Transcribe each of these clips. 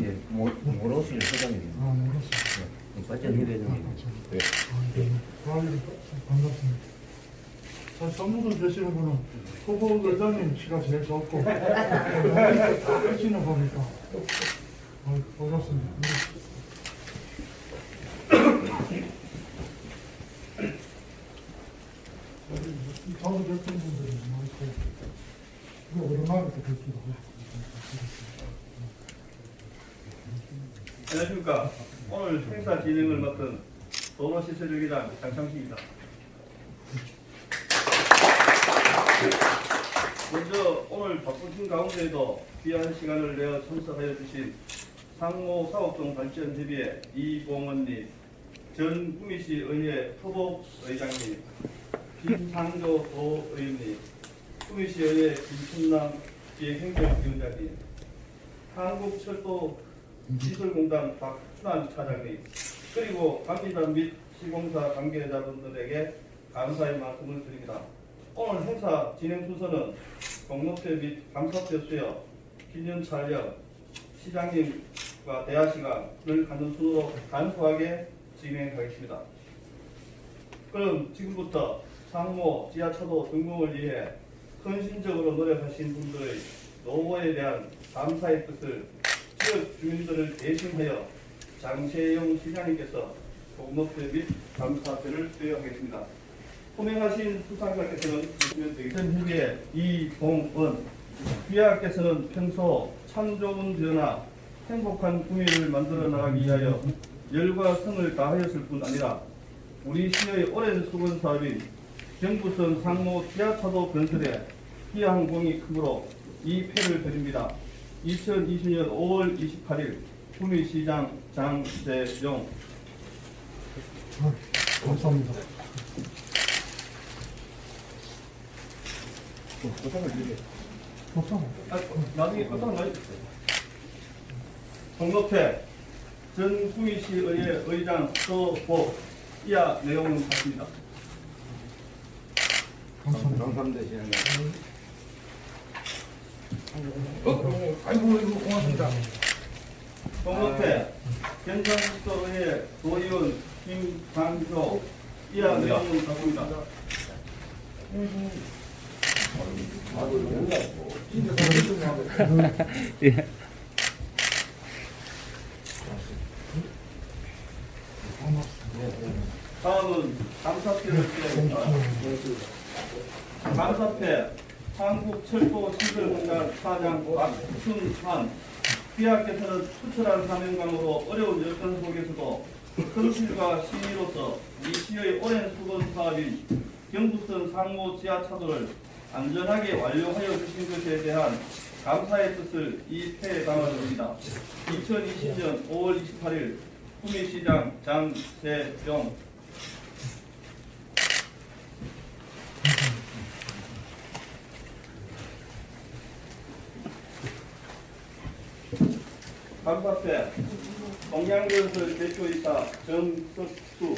예, 회장님 아, 회장님 네. 아, 네. 아, 예. 자, 선무도 되시는 분은 후보 의장님 씨가 제일 좋고, 하시는 거니까. 하고. 안녕하십니까. 오늘 행사 진행을 맡은 도로시설유기장 장창식입니다. 먼저 오늘 바쁘신 가운데에도 귀한 시간을 내어 참석하여 주신 상모 사업동 발전 협의회 이봉원님, 전 구미시 의회 후보 의장님, 김상조 도의원님, 구미시 의회 김춘남 기획행정위원장님, 한국철도 시설공단 박춘환 차장님 그리고 관계자 및 시공사 관계자분들에게 감사의 말씀을 드립니다. 오늘 행사 진행 순서는 공로회 및 감사표 수여, 기념 촬영, 시장님 과 대화 시간을 갖는 순으로 간소하게 진행하겠습니다. 그럼 지금부터 상모 지하차도 등록을 위해 헌신적으로 노력하신 분들의 노고에 대한 감사의 뜻을 지역 주민들을 대신하여 장세용 시장님께서 공목회 및 감사표를 수여하겠습니다. 호명하신 수상자께서는 보시면 되겠습니다. 후계 이봉은 귀하께서는 평소 참 좋은 변화, 행복한 구미를 만들어 나가기 위하여 열과 성을 다하였을 뿐 아니라 우리 시의 오랜 수건 사업인 경부선 상모 지하차도 건설에 기여한 공이 크므로 이 패를 드립니다. 2020년 5월 28일 구미시장 장세용 아, 감사합니다. 감사합니다. 아, 나중에 어떤 말 정록회 전 구미시 의회 의장 서보 이하 내용은 같습니다. 감사합니다. 정삼대 시장님 정록회 경상북도 의회 도의원 김광조 이하 내용은 같습니다. 다음은 감사표를 수여합니다. 감사패 한국철도시설공단 사장 박순환 귀하께서는 투철한 사명감으로 어려운 여건 속에서도 성실과 신의로서 이 시의 오랜 수건 사업인 경부선 상모 지하차도를 안전하게 완료하여 주신 것에 대한 감사의 뜻을 이 패에 담아줍니다. 2020년 5월 28일 구미시장 장세용 감사패 동양건설 대표이사 정석수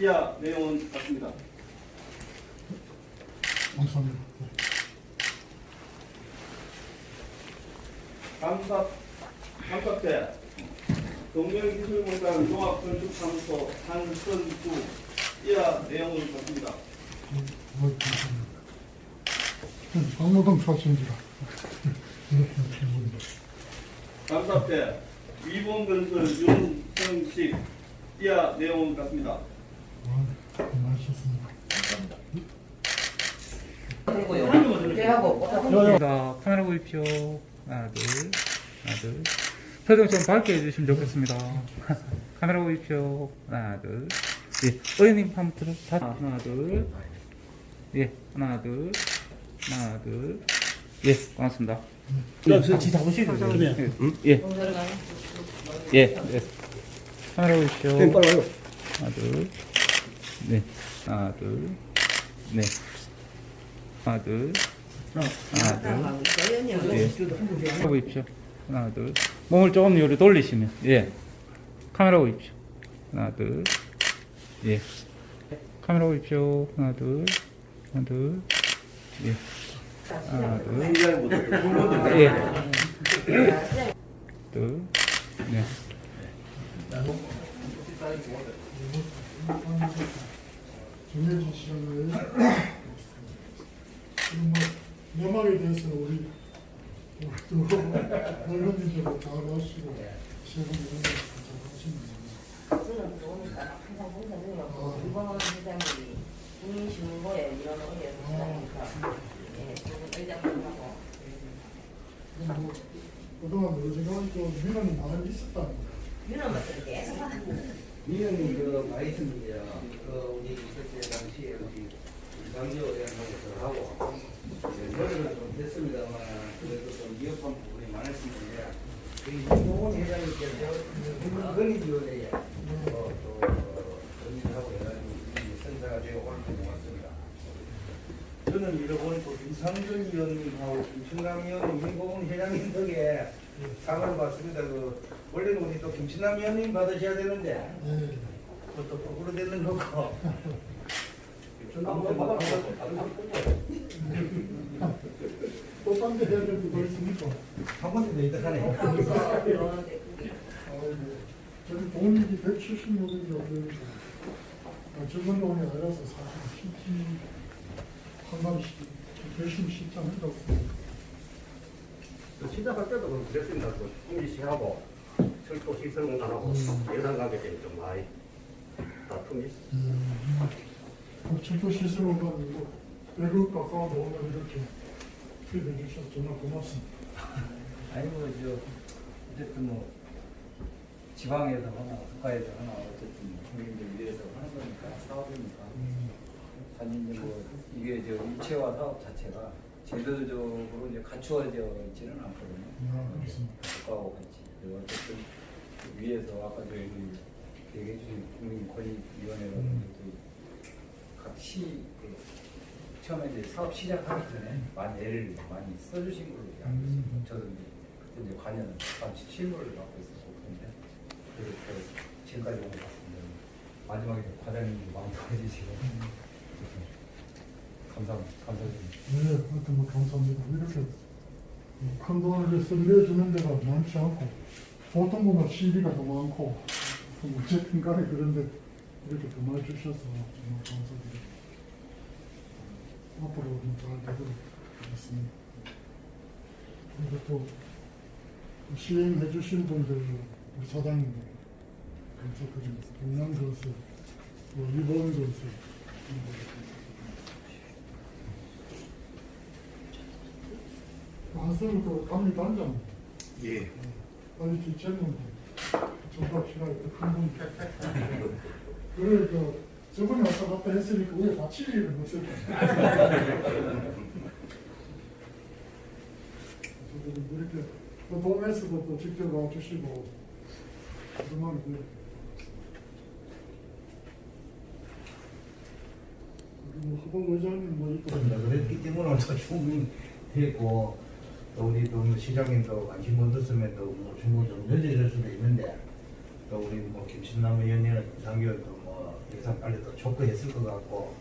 이하 내용은 같습니다. 감사합니다. 감사 감사패 동명기술공단 종합건축사무소 한선주 이하 내용은 같습니다. 박노동 출신이라 이렇게 질문입니다. 감사패 위본건설 윤성식 이하 내용은 같습니다. 아, 고맙습니다. 자, 카메라 보십시오. 하나, 둘, 하나, 둘. 표정 좀 밝게 해주시면 좋겠습니다. 카메라 보십시오. 하나, 둘. 예, 의원님 한번 들어. 다, 하나, 둘. 예, 하나, 둘. 하나, 둘. 예, 고맙습니다. 같이 잡으시죠. 그러면. 예, 예. 예, 예. 카메라 보십시오. 빨리 와요. 하나, 둘. 네, 하나, 둘. 네. 하나, 둘. 하나, 둘. 예. 보십시오. 하나, 둘. 몸을 조금 요리 돌리시면, 예. 카메라 보십시오. 하나, 둘. 예. 카메라 보십시오. 하나, 둘. 하나, 둘. 예. 하나, 둘. 예. 둘. 네. 뭐. 저는 좋으니까 항상 봉사드리고 이번 회장님이 국민신문고에 이런 의회에서 시작하니까 예, 좋은 의장님하고 그럼 뭐 그동안 어제가 또 민원이 많이 있었다는 거 이런 것들을 계속 받았는데 미연이 그 많이 있습니다. 그 우리 그때 당시에 우리 강조 의원님께서 하고 노력은 좀 됐습니다만 그래도 좀 위협한 부분이 많았는데 그 이종원 회장님께서 건의위원회에 어, 또 건의를 하고 해가지고 이 선사가 되어 오늘 고맙습니다. 저는 이러보니 또 김상준 위원님하고 김춘남 위원님, 민고은 회장님 덕에 상을 받습니다. 그 원래는 우리 또 김춘남 위원님 받으셔야 되는데 네. 그것도 거꾸로 되는 거고. 또딴데 해야 될 것도 있으니까 한 번도 더 그게 아이고 저희 돈이 176억이라고 그러니까 젊은 돈이 아니라서 사실 한마디씩 열심히 않다고 그 시작할 때도 그럼 그랬습니다. 그 통지시하고 철도 시설공단하고 예산 관계 때문에 좀 많이 다툼이? 그 철도 시설공단이고 외국 가까워도 오늘 이렇게 피해해 주셔서 정말 고맙습니다. 아니 뭐저 어쨌든 뭐 지방에서 하나 국가에서 하나 어쨌든 뭐 국민들 위해서 하는 거니까 사업이니까 단지 이제 뭐 이게 저 일체화 사업 자체가 제도적으로 이제 갖추어져 있지는 않거든요. 아, 그렇습니다. 국가하고 같이 그리고 어쨌든 위에서 아까 저희 얘기해 주신 국민권익위원회라고 각시 그 처음에 이제 사업 시작하기 전에 많이 애를 많이 써주신 걸로 알고 있습니다. 음. 저도 이제 그때 이제 관여는 잠시 실무를 맡고 있었고 그런데 그렇게 지금까지 온 것 같습니다. 마지막에 과장님이 많이 도와주시고 감사 감사드립니다. 네, 하여튼 뭐 감사합니다. 이렇게 큰 돈을 선배해주는 데가 많지 않고 보통 보면 시비가 더 많고 뭐 어쨌든 간에 그런데 이렇게 도와주셔서 정말 감사드립니다. 앞으로는 잘 되도록 하겠습니다. 그리고 또 시행해 주신 분들 우리 사장님들 감사드립니다. 동양 그릇을 또 일본 그릇을 한숨을 또 감리 단장. 예. 어디 지체는 정말 싫어요. 큰 분. 그래, 그, 저번에 왔다 갔다 했으니까 왜 다치기를 못했다. 저도 이렇게 또 동에서도 또 직접 와주시고, 그동안 그, 의장님 뭐 있고, 그랬기 때문에 또 충분히 됐고 또 우리 또 시장님도 관심 못 뒀으면 또뭐 충분히 좀 늦어질 수도 있는데 또 우리 뭐 김신남 의원이나 김상규도 뭐 예산 빨리 또 촉구했을 것 같고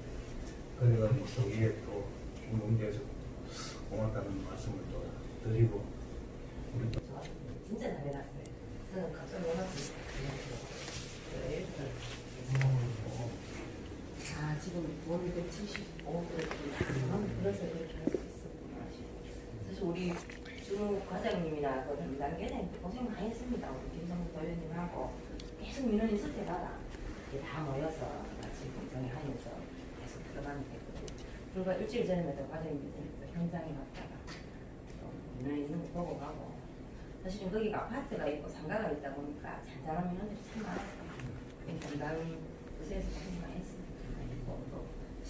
그래가지고 또 위에 또 중공지에서 고맙다는 말씀을 또 드리고 우리 또 진짜 잘해놨어요. 저는 놀랐어요. 그래, 아 지금 몸이 175도 그래서 그렇게 할 수 있었구나. 사실 우리 주 과장님이나 그 담당계는 고생 많이 했습니다. 우리 김성국 도의원님하고 계속 민원이 있을 때마다 이렇게 다 모여서 같이 공정하면서 계속 들어가는 됐거든요. 불과 일주일 전에도 과장님들이 또 현장에 갔다가 또 민원이 있는 거 보고 가고 사실은 거기가 아파트가 있고 상가가 있다 보니까 잔잔한 민원들이 참 많았어요. 그 담당 부서에서 많이. 그리고 또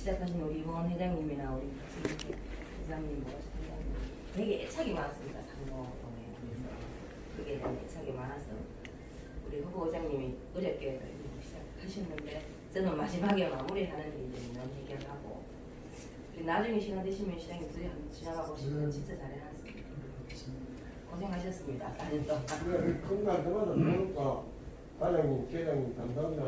시작하신 우리 이원 회장님이나 우리 모가시 회장님 되게 애착이 많았습니다. 상모동에 그래서 그게 대한 애착이 많아서 우리 후보 의장님이 어렵게 시작하셨는데 저는 마지막에 마무리하는 게 이제 민원 해결하고 나중에 시간 되시면 시장님 둘이 한번 지나가 보시면 진짜 잘해놨습니다. 고생하셨습니다. 4년 동안. 큰날 때마다 들어올까 과장님, 계장님 담당자